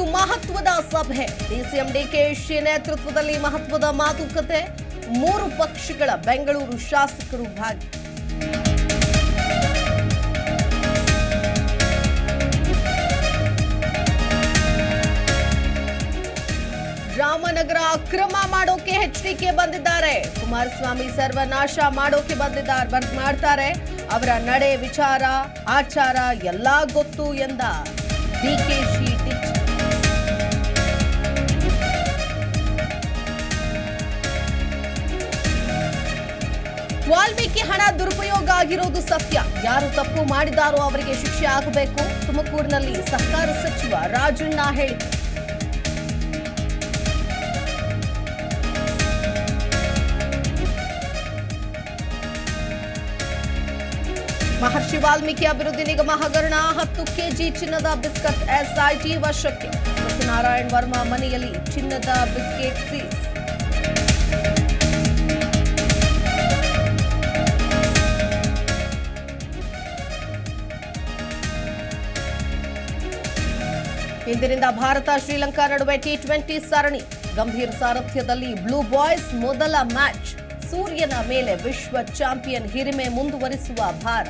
ಮಹತ್ವದ ಸಭೆ. ಡಿಸಿಎಂ ಡಿಕೆಶಿ ನೇತೃತ್ವದಲ್ಲಿ ಮಹತ್ವದ ಮಾತುಕತೆ. ಮೂರು ಪಕ್ಷಗಳ ಬೆಂಗಳೂರು ಶಾಸಕರು ಭಾಗಿ. ರಾಮನಗರ ಅಕ್ರಮ ಮಾಡೋಕೆ ಎಚ್ಡಿಕೆ ಬಂದಿದ್ದಾರೆ. ಕುಮಾರಸ್ವಾಮಿ ಸರ್ವನಾಶ ಮಾಡೋಕೆ ಬಂದಿದ್ದಾರೆ, ಬಂದ್ ಮಾಡ್ತಾರೆ. ಅವರ ನಡೆ ವಿಚಾರ, ಆಚಾರ ಎಲ್ಲಾ ಗೊತ್ತು ಎಂದ ಡಿಕೆಶಿ ವಾಲ್ಮೀಕಿ ಹಣ ದುರುಪಯೋಗ ಆಗಿರೋದು ಸತ್ಯ. ಯಾರು ತಪ್ಪು ಮಾಡಿದಾರೋ ಅವರಿಗೆ ಶಿಕ್ಷೆ ಆಗಬೇಕು. ತುಮಕೂರಿನಲ್ಲಿ ಸಹಕಾರ ಸಚಿವ ರಾಜಣ್ಣ ಹೇಳಿಕೆ. ಮಹರ್ಷಿ ವಾಲ್ಮೀಕಿ ಅಭಿವೃದ್ಧಿ ನಿಗಮ ಹಗರಣ ಹತ್ತು ಕೆಜಿ ಚಿನ್ನದ ಬಿಸ್ಕಟ್ ಎಸ್ಐಟಿ ವಶಕ್ಕೆ ಸತ್ಯನಾರಾಯಣ್ ವರ್ಮಾ ಮನೆಯಲ್ಲಿ ಚಿನ್ನದ ಬಿಸ್ಕೆಟ್ ಸೀಸ್. ಇಂದಿನಿಂದ ಭಾರತ ಶ್ರೀಲಂಕಾ ನಡುವೆ ಟಿ ಟ್ವೆಂಟಿ ಸರಣಿ. ಗಂಭೀರ್ ಸಾರಥ್ಯದಲ್ಲಿ ಬ್ಲೂ ಬಾಯ್ಸ್ ಮೊದಲ ಮ್ಯಾಚ್. ಸೂರ್ಯನ ಮೇಲೆ ವಿಶ್ವ ಚಾಂಪಿಯನ್ ಹಿರಿಮೆ ಮುಂದುವರಿಸುವ ಭಾರ.